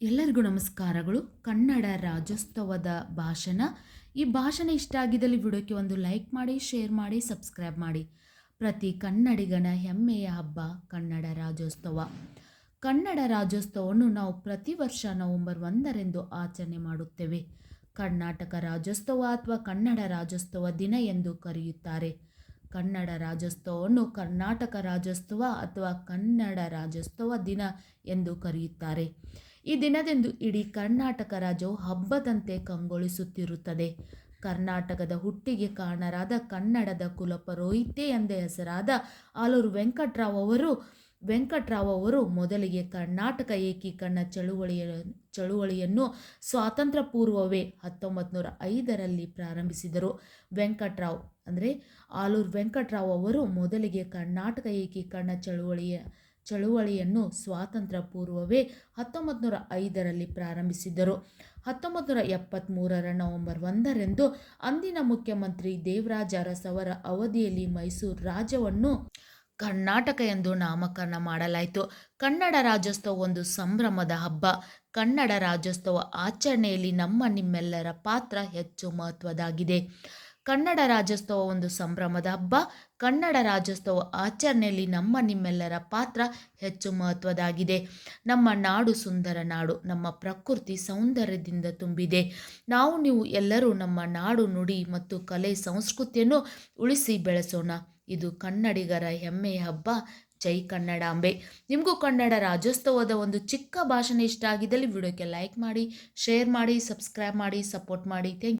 ಎಲ್ಲರಿಗೂ ನಮಸ್ಕಾರಗಳು. ಕನ್ನಡ ರಾಜ್ಯೋತ್ಸವದ ಭಾಷಣ. ಈ ಭಾಷಣ ಇಷ್ಟ ಆಗಿದ್ದಲ್ಲಿ ವಿಡಿಯೋಕ್ಕೆ ಒಂದು ಲೈಕ್ ಮಾಡಿ, ಶೇರ್ ಮಾಡಿ, ಸಬ್ಸ್ಕ್ರೈಬ್ ಮಾಡಿ. ಪ್ರತಿ ಕನ್ನಡಿಗನ ಹೆಮ್ಮೆಯ ಹಬ್ಬ ಕನ್ನಡ ರಾಜ್ಯೋತ್ಸವ. ಕನ್ನಡ ರಾಜ್ಯೋತ್ಸವವನ್ನು ನಾವು ಪ್ರತಿ ವರ್ಷ ನವೆಂಬರ್ ಒಂದರಂದು ಆಚರಣೆ ಮಾಡುತ್ತೇವೆ. ಕರ್ನಾಟಕ ರಾಜ್ಯೋತ್ಸವ ಅಥವಾ ಕನ್ನಡ ರಾಜ್ಯೋತ್ಸವ ದಿನ ಎಂದು ಕರೆಯುತ್ತಾರೆ. ಕನ್ನಡ ರಾಜ್ಯೋತ್ಸವವನ್ನು ಕರ್ನಾಟಕ ರಾಜ್ಯೋತ್ಸವ ಅಥವಾ ಕನ್ನಡ ರಾಜ್ಯೋತ್ಸವ ದಿನ ಎಂದು ಕರೆಯುತ್ತಾರೆ. ಈ ದಿನದಂದು ಇಡೀ ಕರ್ನಾಟಕ ರಾಜ್ಯವು ಹಬ್ಬದಂತೆ ಕಂಗೊಳಿಸುತ್ತಿರುತ್ತದೆ. ಕರ್ನಾಟಕದ ಹುಟ್ಟಿಗೆ ಕಾರಣರಾದ ಕನ್ನಡದ ಕುಲಪರೋಹಿತೆ ಎಂದೇ ಹೆಸರಾದ ಆಲೂರು ವೆಂಕಟರಾವ್ ಅವರು ವೆಂಕಟರಾವ್ ಅವರು ಮೊದಲಿಗೆ ಕರ್ನಾಟಕ ಏಕೀಕರಣ ಚಳುವಳಿಯ, ಚಳುವಳಿಯನ್ನು ಸ್ವಾತಂತ್ರ್ಯ ಪೂರ್ವವೇ ಹತ್ತೊಂಬತ್ತು ನೂರ ಐದರಲ್ಲಿ ಪ್ರಾರಂಭಿಸಿದರು. ವೆಂಕಟರಾವ್ ಅಂದರೆ ಆಲೂರು ವೆಂಕಟರಾವ್ ಅವರು ಮೊದಲಿಗೆ ಕರ್ನಾಟಕ ಏಕೀಕರಣ ಚಳುವಳಿಯ ಚಳುವಳಿಯನ್ನು ಸ್ವಾತಂತ್ರ್ಯ ಪೂರ್ವವೇ ಹತ್ತೊಂಬತ್ತು ನೂರ ಐದರಲ್ಲಿ ಪ್ರಾರಂಭಿಸಿದರು ಹತ್ತೊಂಬತ್ತು ನೂರ ಎಪ್ಪತ್ತ್ಮೂರರ ನವೆಂಬರ್ ಒಂದರಂದು ಅಂದಿನ ಮುಖ್ಯಮಂತ್ರಿ ದೇವರಾಜ ಅರಸವರ ಅವಧಿಯಲ್ಲಿ ಮೈಸೂರು ರಾಜ್ಯವನ್ನು ಕರ್ನಾಟಕ ಎಂದು ನಾಮಕರಣ ಮಾಡಲಾಯಿತು. ಕನ್ನಡ ರಾಜ್ಯೋತ್ಸವ ಒಂದು ಸಂಭ್ರಮದ ಹಬ್ಬ. ಕನ್ನಡ ರಾಜ್ಯೋತ್ಸವ ಆಚರಣೆಯಲ್ಲಿ ನಮ್ಮ ನಿಮ್ಮೆಲ್ಲರ ಪಾತ್ರ ಹೆಚ್ಚು ಮಹತ್ವದಾಗಿದೆ ಕನ್ನಡ ರಾಜ್ಯೋತ್ಸವ ಒಂದು ಸಂಭ್ರಮದ ಹಬ್ಬ. ಕನ್ನಡ ರಾಜ್ಯೋತ್ಸವ ಆಚರಣೆಯಲ್ಲಿ ನಮ್ಮ ನಿಮ್ಮೆಲ್ಲರ ಪಾತ್ರ ಹೆಚ್ಚು ಮಹತ್ವದಾಗಿದೆ ನಮ್ಮ ನಾಡು ಸುಂದರ ನಾಡು, ನಮ್ಮ ಪ್ರಕೃತಿ ಸೌಂದರ್ಯದಿಂದ ತುಂಬಿದೆ. ನಾವು, ನೀವು ಎಲ್ಲರೂ ನಮ್ಮ ನಾಡು ನುಡಿ ಮತ್ತು ಕಲೆ ಸಂಸ್ಕೃತಿಯನ್ನು ಉಳಿಸಿ ಬೆಳೆಸೋಣ. ಇದು ಕನ್ನಡಿಗರ ಹೆಮ್ಮೆಯ ಹಬ್ಬ. ಜೈ ಕನ್ನಡಾಂಬೆ. ನಿಮಗೂ ಕನ್ನಡ ರಾಜ್ಯೋತ್ಸವದ ಒಂದು ಚಿಕ್ಕ ಭಾಷಣ ಇಷ್ಟ ಆಗಿದ್ದಲ್ಲಿ ವಿಡಿಯೋಕ್ಕೆ ಲೈಕ್ ಮಾಡಿ, ಶೇರ್ ಮಾಡಿ, ಸಬ್ಸ್ಕ್ರೈಬ್ ಮಾಡಿ, ಸಪೋರ್ಟ್ ಮಾಡಿ. ಥ್ಯಾಂಕ್